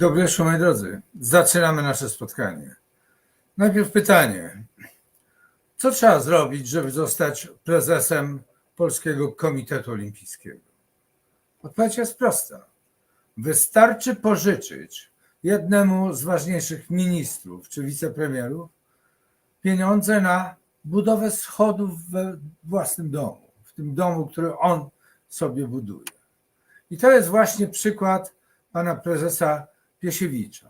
Wieczór, moi drodzy. Zaczynamy nasze spotkanie. Najpierw pytanie. Co trzeba zrobić, żeby zostać prezesem Polskiego Komitetu Olimpijskiego? Odpowiedź jest prosta. Wystarczy pożyczyć jednemu z ważniejszych ministrów czy wicepremierów pieniądze na budowę schodów we własnym domu, w tym domu, który on sobie buduje. I to jest właśnie przykład pana prezesa Piesiewicza.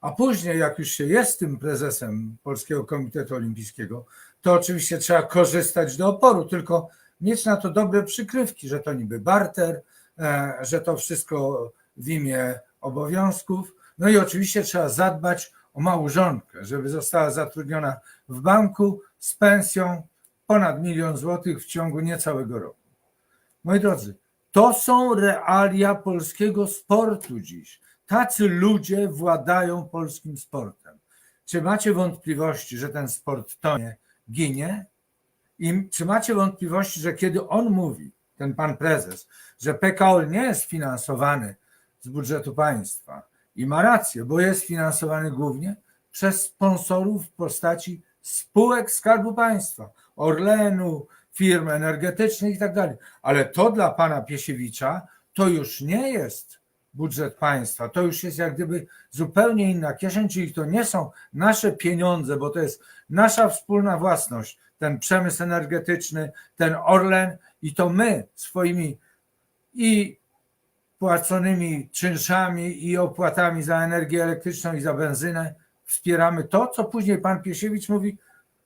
A później, jak już się jest tym prezesem Polskiego Komitetu Olimpijskiego, to oczywiście trzeba korzystać do oporu, tylko mieć na to dobre przykrywki, że to niby barter, e, że to wszystko w imię obowiązków. No i oczywiście trzeba zadbać o małżonkę, żeby została zatrudniona w banku z pensją ponad milion złotych w ciągu niecałego roku. Moi drodzy, to są realia polskiego sportu dziś. Tacy ludzie władają polskim sportem. Czy macie wątpliwości, że ten sport tonie, ginie? I czy macie wątpliwości, że kiedy on mówi, ten pan prezes, że PKO nie jest finansowany z budżetu państwa i ma rację, bo jest finansowany głównie przez sponsorów w postaci spółek Skarbu Państwa, Orlenu, firm energetycznych i tak dalej. Ale to dla pana Piesiewicza to już nie jest budżet państwa, to już jest jak gdyby zupełnie inna kieszeń, czyli to nie są nasze pieniądze, bo to jest nasza wspólna własność, ten przemysł energetyczny, ten Orlen i to my swoimi i płaconymi czynszami i opłatami za energię elektryczną i za benzynę wspieramy to, co później pan Piesiewicz mówi,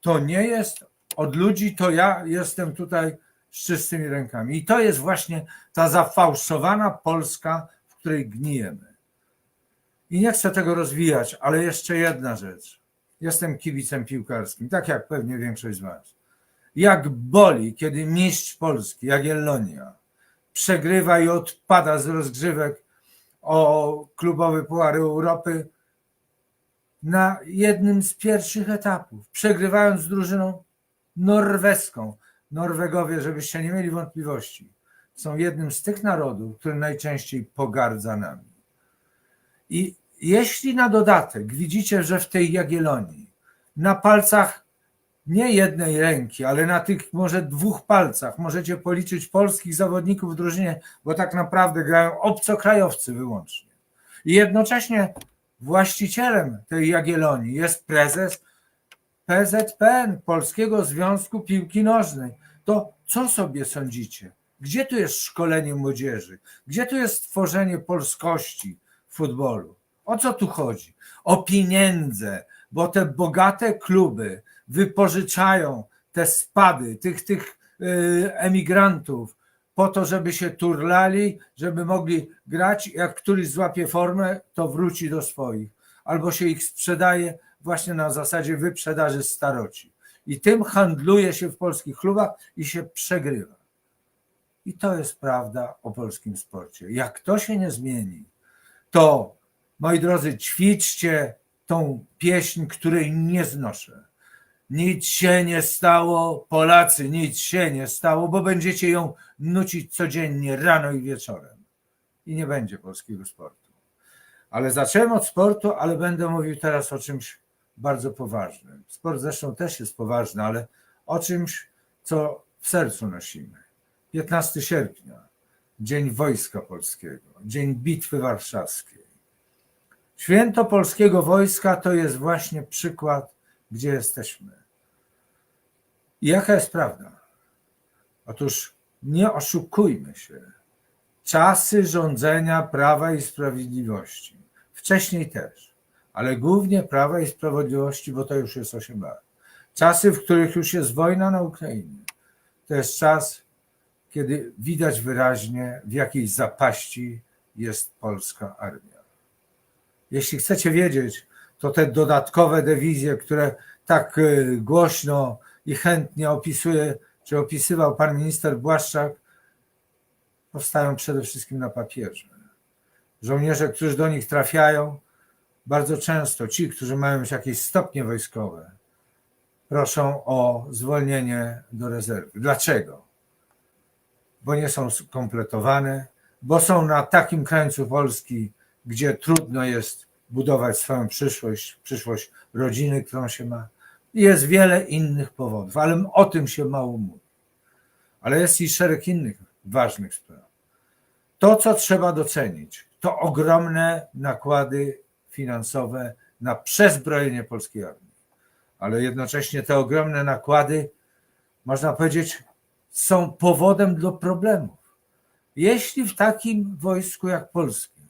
to nie jest od ludzi, to ja jestem tutaj z czystymi rękami. I to jest właśnie ta zafałszowana Polska, której gnijemy. I nie chcę tego rozwijać, ale jeszcze jedna rzecz. Jestem kibicem piłkarskim, tak jak pewnie większość z Was. Jak boli, kiedy mistrz Polski, Jagiellonia, przegrywa i odpada z rozgrzewek o klubowy Puchar Europy na jednym z pierwszych etapów, przegrywając z drużyną norweską. Norwegowie, żebyście nie mieli wątpliwości, są jednym z tych narodów, który najczęściej pogardza nami. I jeśli na dodatek widzicie, że w tej Jagiellonii na palcach nie jednej ręki, ale na tych może dwóch palcach możecie policzyć polskich zawodników w drużynie, bo tak naprawdę grają obcokrajowcy wyłącznie. I jednocześnie właścicielem tej Jagiellonii jest prezes PZPN, Polskiego Związku Piłki Nożnej. To co sobie sądzicie? Gdzie tu jest szkolenie młodzieży? Gdzie tu jest tworzenie polskości w futbolu? O co tu chodzi? O pieniądze, bo te bogate kluby wypożyczają te spady tych, tych y, emigrantów po to, żeby się turlali, żeby mogli grać. Jak któryś złapie formę, to wróci do swoich. Albo się ich sprzedaje właśnie na zasadzie wyprzedaży staroci. I tym handluje się w polskich klubach i się przegrywa. I to jest prawda o polskim sporcie. Jak to się nie zmieni, to moi drodzy, ćwiczcie tą pieśń, której nie znoszę. Nic się nie stało, Polacy, nic się nie stało, bo będziecie ją nucić codziennie, rano i wieczorem. I nie będzie polskiego sportu. Ale zacząłem od sportu, ale będę mówił teraz o czymś bardzo poważnym. Sport zresztą też jest poważny, ale o czymś, co w sercu nosimy. 15 sierpnia, Dzień Wojska Polskiego, Dzień Bitwy Warszawskiej. Święto Polskiego Wojska to jest właśnie przykład, gdzie jesteśmy. I jaka jest prawda? Otóż nie oszukujmy się. Czasy rządzenia Prawa i Sprawiedliwości, wcześniej też, ale głównie Prawa i Sprawiedliwości, bo to już jest 8 lat. Czasy, w których już jest wojna na Ukrainie. To jest czas, kiedy widać wyraźnie, w jakiej zapaści jest polska armia. Jeśli chcecie wiedzieć, to te dodatkowe dewizje, które tak y, głośno i chętnie opisuje, czy opisywał pan minister Błaszczak, powstają przede wszystkim na papierze. Żołnierze, którzy do nich trafiają, bardzo często ci, którzy mają już jakieś stopnie wojskowe, proszą o zwolnienie do rezerwy. Dlaczego? Bo nie są skompletowane, bo są na takim krańcu Polski, gdzie trudno jest budować swoją przyszłość, przyszłość rodziny, którą się ma. Jest wiele innych powodów, ale o tym się mało mówi. Ale jest i szereg innych ważnych spraw. To, co trzeba docenić, to ogromne nakłady finansowe na przezbrojenie polskiej armii. Ale jednocześnie te ogromne nakłady, można powiedzieć, są powodem do problemów. Jeśli w takim wojsku jak polskie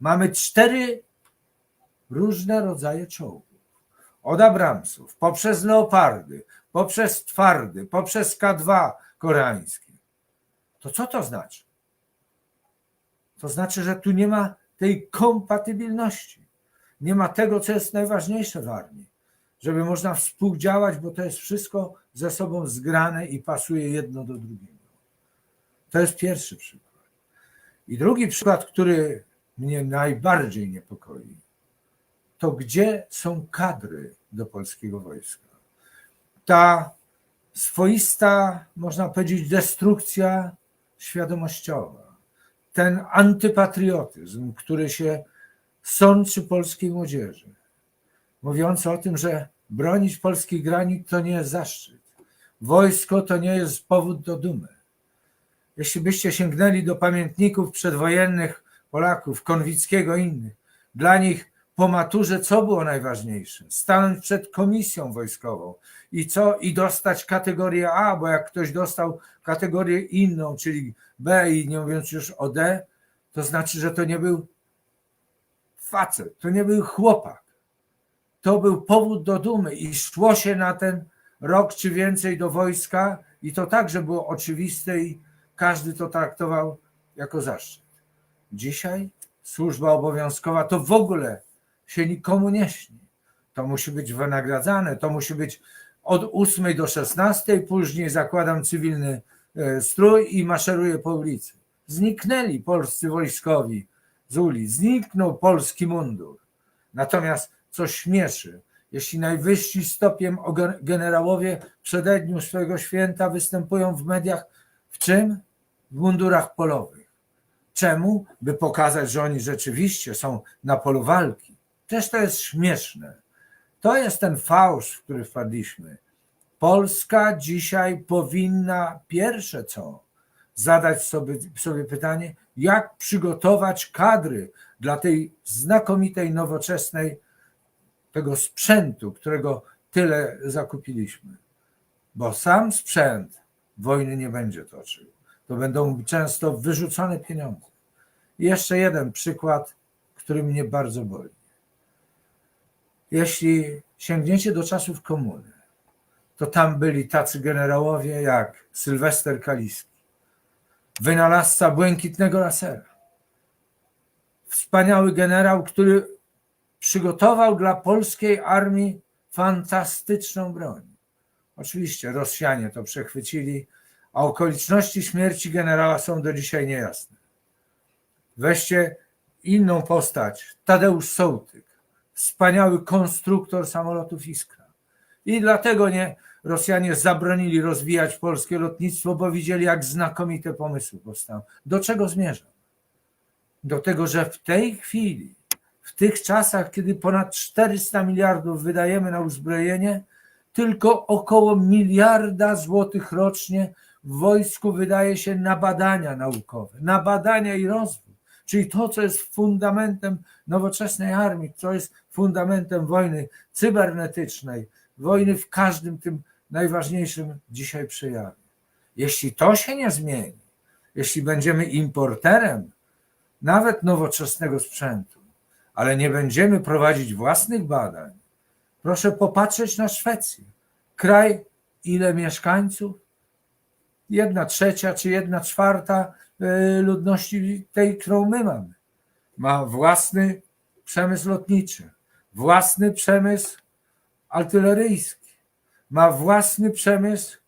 mamy cztery różne rodzaje czołgów, od Abramsów, poprzez Leopardy, poprzez Twardy, poprzez K2 koreańskie, to co to znaczy? To znaczy, że tu nie ma tej kompatybilności. Nie ma tego, co jest najważniejsze w armii, żeby można współdziałać, bo to jest wszystko ze sobą zgrane i pasuje jedno do drugiego. To jest pierwszy przykład. I drugi przykład, który mnie najbardziej niepokoi, to gdzie są kadry do polskiego wojska. Ta swoista, można powiedzieć, destrukcja świadomościowa, ten antypatriotyzm, który się sączy polskiej młodzieży, mówiący o tym, że bronić polskich granic to nie jest zaszczyt. Wojsko to nie jest powód do dumy. Jeśli byście sięgnęli do pamiętników przedwojennych Polaków, Konwickiego i innych, dla nich po maturze co było najważniejsze? Stanąć przed komisją wojskową i co? I dostać kategorię A, bo jak ktoś dostał kategorię inną, czyli B i nie mówiąc już o D, to znaczy, że to nie był facet, to nie był chłopak. To był powód do dumy i szło się na ten rok czy więcej do wojska i to także było oczywiste i każdy to traktował jako zaszczyt. Dzisiaj służba obowiązkowa to w ogóle się nikomu nie śni. To musi być wynagradzane, to musi być od 8 do 16, później zakładam cywilny e, strój i maszeruję po ulicy. Zniknęli polscy wojskowi z ulic, zniknął polski mundur. Natomiast co śmieszy, jeśli najwyżsi stopiem oge- generałowie w przededniu swojego święta występują w mediach w czym? W mundurach polowych. Czemu? By pokazać, że oni rzeczywiście są na polu walki. Też to jest śmieszne. To jest ten fałsz, w który wpadliśmy. Polska dzisiaj powinna pierwsze co zadać sobie, sobie pytanie, jak przygotować kadry dla tej znakomitej, nowoczesnej tego sprzętu, którego tyle zakupiliśmy. Bo sam sprzęt wojny nie będzie toczył. To będą często wyrzucone pieniądze. I jeszcze jeden przykład, który mnie bardzo boli. Jeśli sięgniecie do czasów komuny, to tam byli tacy generałowie jak Sylwester Kaliski, wynalazca błękitnego lasera. Wspaniały generał, który przygotował dla polskiej armii fantastyczną broń. Oczywiście Rosjanie to przechwycili, a okoliczności śmierci generała są do dzisiaj niejasne. Weźcie inną postać, Tadeusz Sołtyk, wspaniały konstruktor samolotów Iskra. I dlatego nie Rosjanie zabronili rozwijać polskie lotnictwo, bo widzieli, jak znakomite pomysły powstały. Do czego zmierzam? Do tego, że w tej chwili, w tych czasach, kiedy ponad 400 miliardów wydajemy na uzbrojenie, tylko około miliarda złotych rocznie w wojsku wydaje się na badania naukowe, na badania i rozwój. Czyli to, co jest fundamentem nowoczesnej armii, co jest fundamentem wojny cybernetycznej, wojny w każdym tym najważniejszym dzisiaj przejawie. Jeśli to się nie zmieni, jeśli będziemy importerem nawet nowoczesnego sprzętu, ale nie będziemy prowadzić własnych badań, proszę popatrzeć na Szwecję. Kraj, ile mieszkańców? Jedna trzecia czy jedna czwarta y, ludności tej, którą my mamy. Ma własny przemysł lotniczy, własny przemysł artyleryjski, ma własny przemysł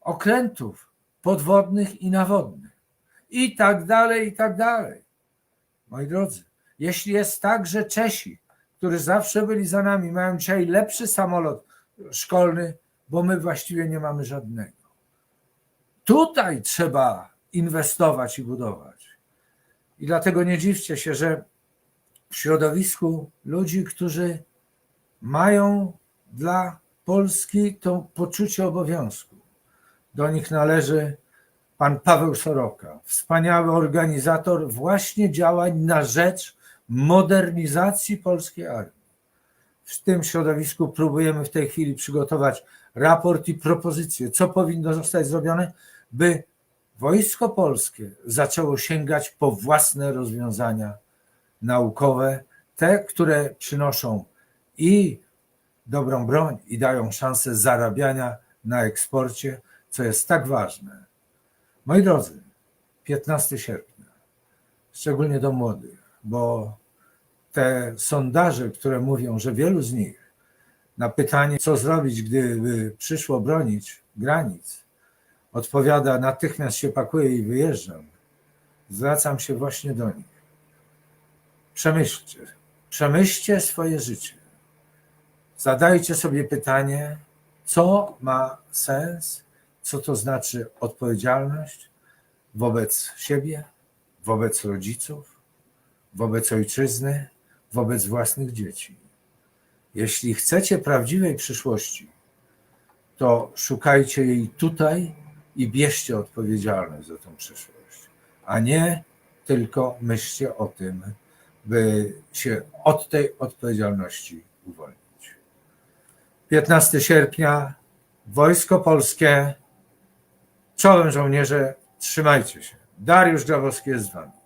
okrętów podwodnych i nawodnych. I tak dalej, i tak dalej. Moi drodzy, jeśli jest tak, że Czesi, którzy zawsze byli za nami, mają dzisiaj lepszy samolot szkolny, bo my właściwie nie mamy żadnego. Tutaj trzeba inwestować i budować. I dlatego nie dziwcie się, że w środowisku ludzi, którzy mają dla Polski to poczucie obowiązku. Do nich należy pan Paweł Soroka, wspaniały organizator właśnie działań na rzecz modernizacji polskiej armii. W tym środowisku próbujemy w tej chwili przygotować raport i propozycje, co powinno zostać zrobione, by Wojsko Polskie zaczęło sięgać po własne rozwiązania naukowe, te, które przynoszą i dobrą broń i dają szansę zarabiania na eksporcie, co jest tak ważne. Moi drodzy, 15 sierpnia, szczególnie do młodych, bo te sondaże, które mówią, że wielu z nich na pytanie, co zrobić, gdyby przyszło bronić granic, odpowiada: natychmiast się pakuję i wyjeżdżam. Zwracam się właśnie do nich. Przemyślcie, przemyślcie swoje życie. Zadajcie sobie pytanie, co ma sens, co to znaczy odpowiedzialność wobec siebie, wobec rodziców, wobec ojczyzny, wobec własnych dzieci. Jeśli chcecie prawdziwej przyszłości, to szukajcie jej tutaj i bierzcie odpowiedzialność za tą przyszłość, a nie tylko myślcie o tym, by się od tej odpowiedzialności uwolnić. 15 sierpnia, Wojsko Polskie, czołem żołnierze, trzymajcie się. Dariusz Grabowski jest z wami.